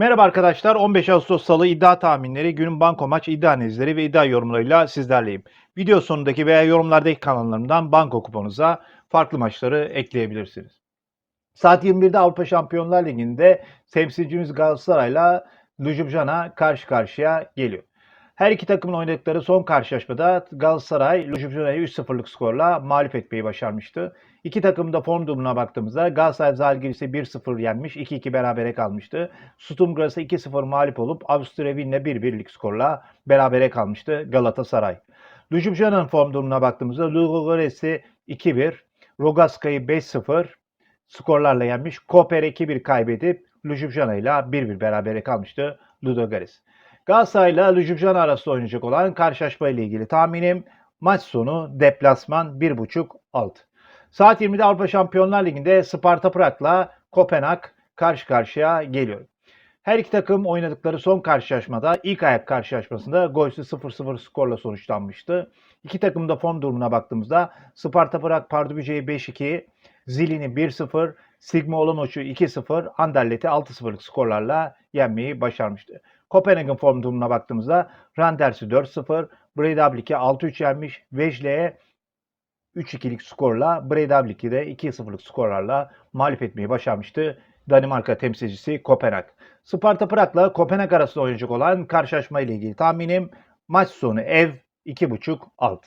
Merhaba arkadaşlar. 15 Ağustos Salı iddia tahminleri, günün banko maç iddia analizleri ve iddia yorumlarıyla sizlerleyim. Video sonundaki veya yorumlardaki kanallarımdan banko kuponunuza farklı maçları ekleyebilirsiniz. Saat 21'de Avrupa Şampiyonlar Ligi'nde temsilcimiz Galatasaray'la Ljubljana karşı karşıya geliyor. Her iki takımın oynadıkları son karşılaşmada Galatasaray Ljubljana'yı 3-0'lık skorla mağlup etmeyi başarmıştı. İki takım da form durumuna baktığımızda Galatasaray Zalgiris'i 1-0 yenmiş, 2-2 berabere kalmıştı. Sturm Graz'ı 2-0 mağlup olup Avusturya Wien'le 1-1'lik skorla berabere kalmıştı Galatasaray. Ljubljana'nın form durumuna baktığımızda Ludogorets'i 2-1, Rogaska'yı 5-0 skorlarla yenmiş. Koper 2-1 kaybedip Ljubljana ile 1-1 berabere kalmıştı Ludogorets. Galatasaray ile Ljubljana arasında oynayacak olan karşılaşma ile ilgili tahminim maç sonu deplasman 1.5 alt. Saat 20'de Avrupa Şampiyonlar Ligi'nde Sparta Prag'la Kopenhag karşı karşıya geliyor. Her iki takım oynadıkları son karşılaşmada ilk ayak karşılaşmasında golsüz 0-0 skorla sonuçlanmıştı. İki takım da form durumuna baktığımızda Sparta Prag Pardubice'yi 5-2, Zilin'i 1-0, Sigma Olomouc'u 2-0, Anderlet'i 6-0'lık skorlarla yenmeyi başarmıştı. Kopenhag'ın form durumuna baktığımızda Randers'i 4-0, Breidablik'i 6-3 yenmiş, Vejle'ye 3-2'lik skorla Breidablik'i de 2-0'lık skorlarla mağlup etmeyi başarmıştı. Danimarka temsilcisi Kopenhag. Sparta Prag'la Kopenhag arasında oynayacak olan karşılaşma ile ilgili tahminim maç sonu ev 2.5 alt.